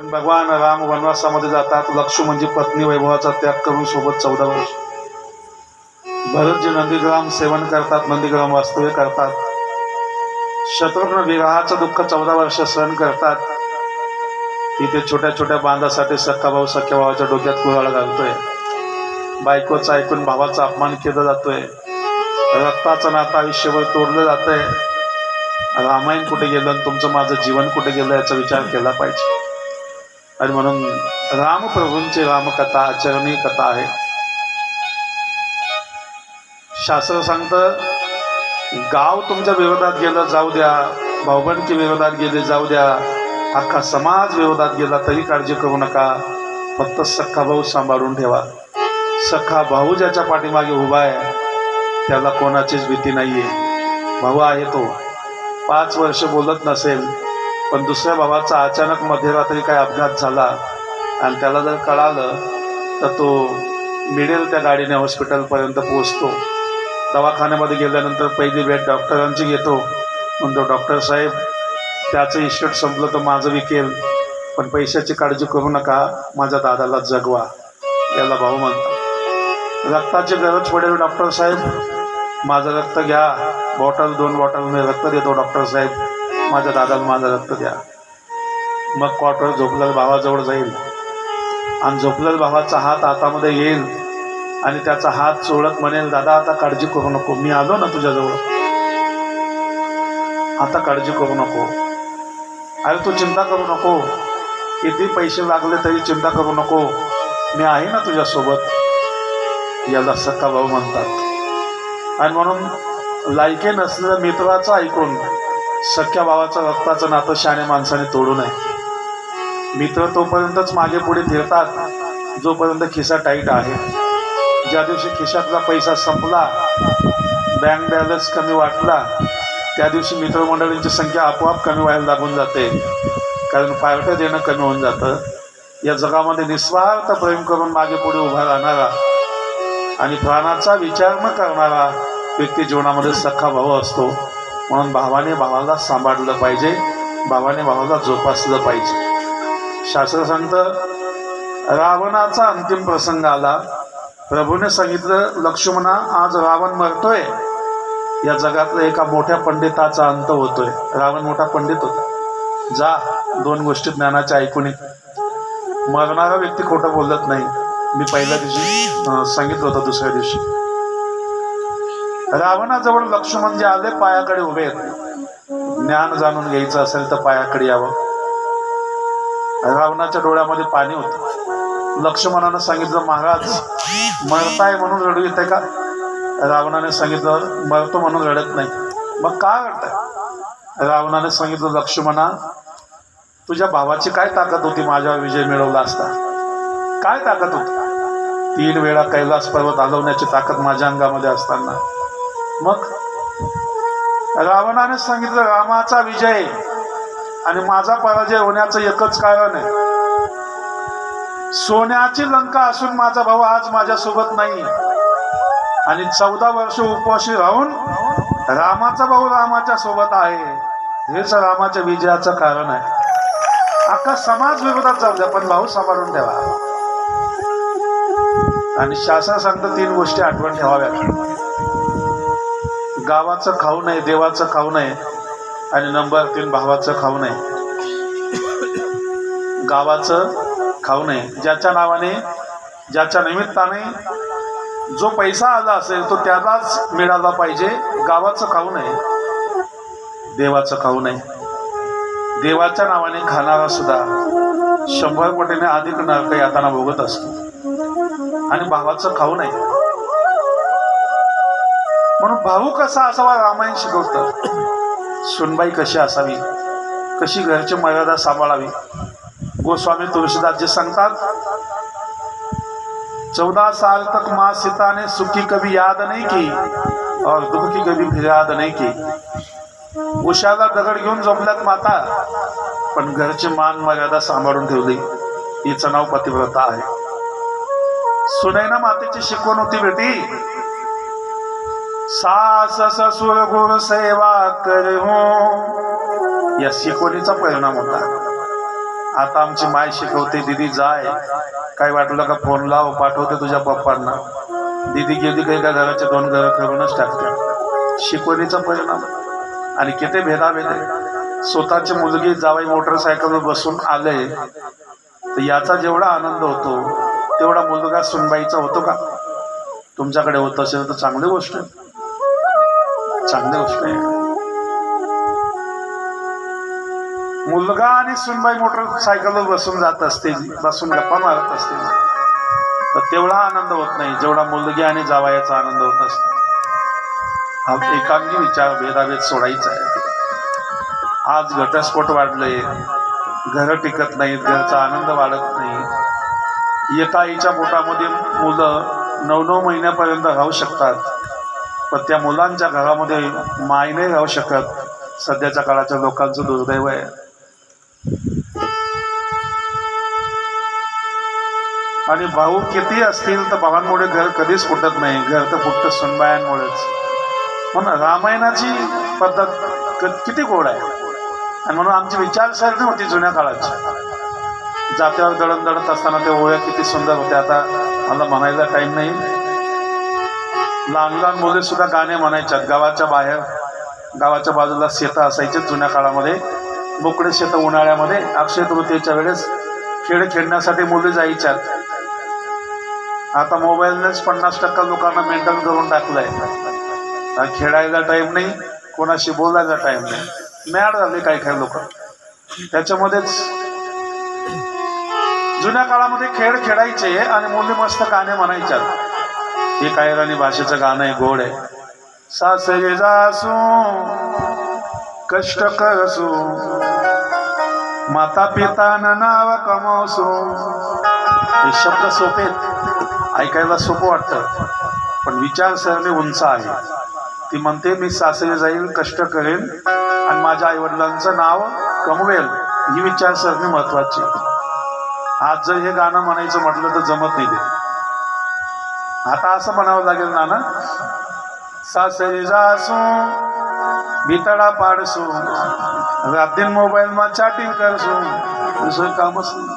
भगवान राम वनवासामध्ये जातात. लक्ष्मण म्हणजे पत्नी वैभवाचा त्याग करून सोबत चौदा वर्ष. भरतजी नंदीग्राम सेवन करतात नंदीग्राम वास्तव्य करतात. शत्रुघ्न विवाहाचं दुःख चौदा वर्ष सहन करतात. तिथे छोट्या छोट्या बांधासाठी सख्खा भाऊ सख्या भावाच्या डोक्यात कुराळ घालतोय. बायकोचं ऐकून भावाचा अपमान केला जातोय. रक्ताचं नातं आयुष्यभर तोडलं जातंय. रामायण कुठे गेलं आणि तुमचं माझं जीवन कुठे गेलं याचा विचार केला पाहिजे. आणि म्हणून रामप्रभूंची रामकथा आचरणीय कथा आहे. शास्त्र सांगतं गाव तुमच्या विरोधात गेलं जाऊ द्या. भाऊबंदकी विरोधात गेले जाऊ द्या. अख्खा समाज विरोधात गेला तरी काळजी करू नका. फक्त सख्खा भाऊ सांभाळून ठेवा. सख्खा भाऊ ज्याच्या पाठीमागे उभा आहे त्याला कोणाचीच भीती नाही आहे भाऊ आहे तो. पाच वर्ष बोलत नसेल पण दुसऱ्या भावाचा अचानक मध्यरात्री काही अपघात झाला आणि त्याला जर कळालं तर तो मिळेल त्या गाडीने हॉस्पिटलपर्यंत पोहोचतो. दवाखान्यामध्ये गेल्यानंतर पहिली भेट डॉक्टरांची घेतो. म्हणतो डॉक्टर साहेब त्याचं इस्टेट संपलं तर माझं विकेल पण पैशाची काळजी करू नका माझ्या दादाला जगवा याला भाऊ म्हणतात. रक्ताची गरज पडेल डॉक्टर साहेब. माझं रक्त घ्या. बॉटल दोन बॉटल मी रक्त देतो डॉक्टर साहेब. माझ्या दादाला माझं रक्त द्या. मग क्वार्टर झोपलेल्या भावाजवळ जाईल. आणि झोपलेल्या भावाचा हात हातामध्ये येईल. आणि त्याचा हात चोळत म्हणेल दादा आता काळजी करू नको. मी आलो ना तुझ्याजवळ. आता काळजी करू नको. अरे तू चिंता करू नको. किती पैसे लागले तरी चिंता करू नको. मी आहे ना तुझ्यासोबत. याला सक्का भाऊ म्हणतात. आणि म्हणून लायके नसलेल्या मित्राचं ऐकून सख्या भावाचं रक्ताचं नातं शाणे माणसाने तोडू नये. मित्र तोपर्यंतच मागे पुढे फिरतात जोपर्यंत खिसा टाईट आहे. ज्या दिवशी खिशातला पैसा संपला बँक बॅलन्स कमी वाटला त्या दिवशी मित्रमंडळींची संख्या आपोआप कमी व्हायला लागून जाते. कारण पार्ट्या देणं कमी होऊन जातं. या जगामध्ये निस्वार्थ प्रेम करून मागे पुढे उभा राहणारा आणि प्राणाचा विचार न करणारा व्यक्ती जीवनामध्ये सख्खा भाऊ असतो. म्हणून भावाने भावाला सांभाळलं पाहिजे. भावाने भावाला जोपासलं पाहिजे. शास्त्र सांगतं रावणाचा अंतिम प्रसंग आला. प्रभूने सांगितलं लक्ष्मणा आज रावण मरतोय. या जगातलं एका मोठ्या पंडिताचा अंत होतोय. रावण मोठा पंडित होता. जा दोन गोष्टी ज्ञानाच्या ऐकून ये. मरणारा व्यक्ती खोटं बोलत नाही. मी पहिल्या दिवशी सांगितलं होतं दुसऱ्या दिवशी. रावणाजवळ लक्ष्मण जे आले पायाकडे उभे ज्ञान जाणून घ्यायचं असेल तर पायाकडे यावं. रावणाच्या डोळ्यामध्ये पाणी होतं. लक्ष्मणानं सांगितलं महाराज मरताय म्हणून रडू येते का? रावणाने सांगितलं मरतो म्हणून रडत नाही. मग का रडताय रावणाने सांगितलं लक्ष्मणा तुझ्या भावाची काय ताकद होती माझ्यावर विजय मिळवला असता? काय ताकद होती? तीन वेळा कैलास पर्वत हलवण्याची ताकद माझ्या अंगामध्ये असताना. मग रावणाने सांगितलं रामाचा विजय आणि माझा पराजय होण्याचं एकच कारण आहे. सोन्याची लंका असून माझा भाऊ आज माझ्यासोबत नाही. आणि चौदा वर्ष उपवाशी राहून रामाचा भाऊ रामाच्या सोबत आहे. हेच रामाच्या विजयाचं कारण आहे. अख्खा समाज विरोधात जाऊ द्या पण भाऊ सांभाळून ठेवा. आणि शासन सांगतं तीन गोष्टी आठवण ठेवाव्या गावाचं खाऊ नये देवाचं खाऊ नये आणि नंबर तीन भावाचं खाऊ नये. गावाचं खाऊ नये. ज्याच्या नावाने ज्याच्या निमित्ताने जो पैसा आला असेल तो त्यालाच मिळाला पाहिजे. गावाचं खाऊ नये देवाचं खाऊ नये. देवाच्या नावाने खाणारा सुद्धा शंभर पटीने अधिक नरक यातना भोगत असतो. आणि भावाचं खाऊ नये. म्हणून भाऊ कसा असावा रामायण शिकवतं सुनबाई कशी असावी? कशी घरची मर्यादा सांभाळावी? गोस्वामी तुळशीदासजी सांगतात चौदा साल तक माँ सीता ने सुखी कभी याद नहीं की और दुख की कभी फिर्याद नहीं की. उशाला दगड घेऊन जमल्यात माता पण घरची मान मर्यादा सांभाळून ठेवली. हिचं नाव पतिव्रता आहे. सुनैना मातेची शिकवण होती बेटी. सास ससुर गुरु सेवा कर. हो या शिकवणीचा परिणाम होता. आता आमची माय शिकवते दिदी जाय. काय वाटलं का फोन लाव पाठवते तुझ्या पप्पांना. दिदी गेली काही का घराचे दोन घरं करूनच टाकते. शिकवणीचा परिणाम. आणि किती भेदाभेद आहे. स्वतःची मुलगी जावाई मोटरसायकलवर बसून आले. तर याचा जेवढा आनंद होतो तेवढा मुलगा सुनबाईचा होतो का? तुमच्याकडे होत असेल तर चांगली गोष्ट आहे. चांगलं गोष्ट आहे. मुलगा आणि सुनबाई मोटरसायकलवर बसून जात असतील बसून गप्पा मारत असतील तर तेवढा आनंद होत नाही. जेवढा मुलगी आणि जावायाचा आनंद होत असतो. हा एकांगी विचार भेदाभेद सोडायचा आहे. आज घटस्फोट वाढले घर टिकत नाहीत घरचा आनंद वाढत नाही. येता आईच्या पोटामध्ये मुलं नऊ नऊ महिन्यापर्यंत राहू शकतात. पण त्या मुलांच्या घरामध्ये माय नाही राहू शकत. सध्याच्या काळाच्या लोकांचं दुर्दैव आहे. आणि भाऊ किती असतील तर भावांमुळे घर कधीच फुटत नाही. घर तर फुटतं सुनबायांमुळेच. म्हणून रामायणाची पद्धत किती गोड आहे. आणि म्हणून आमची विचारसरणी होती जुन्या काळाची. जात्यावर दळण दळत असताना त्या ओळ्या किती सुंदर होत्या. आता मला म्हणायला टाईम नाही. लहान लहान मुले सुद्धा गाणे म्हणायच्यात. गावाच्या बाहेर गावाच्या बाजूला शेतं असायचे जुन्या काळामध्ये. मोकळे शेतं उन्हाळ्यामध्ये. अक्षय तृतीयेच्या वेळेस खेळ खेळण्यासाठी मुले जायच्यात आता मोबाईलनेच पन्नास टक्का लोकांना मेंटेन करून टाकलंय. खेळायला टाईम नाही कोणाशी बोलायला टाईम नाही. मॅड झाले काही काही लोक. त्याच्यामध्येच जुन्या काळामध्ये खेळ खेळायचे आणि मुली मस्त गाणे म्हणायच्यात. हे कायराणी भाषेचं गाणं आहे गोड आहे. सासरे जासू कष्ट करसू. माता पिता नाव कमावसू. हे शब्द सोपे ऐकायला सोपं वाटतं. पण विचारसरणी उंच आहे. ती म्हणते मी सासरे जाईल कष्ट करेन आणि माझ्या आईवडिलांचं नाव कमवेल. ही विचारसरणी महत्वाची आज जर हे गाणं म्हणायचं म्हटलं तर जमत नाही ते. आता असं म्हणावं लागेल नाना. सासरी जासू भितडा पाडसू रात्री मोबाईल मा चॅटिंग करसू दुसरं कामच नाही.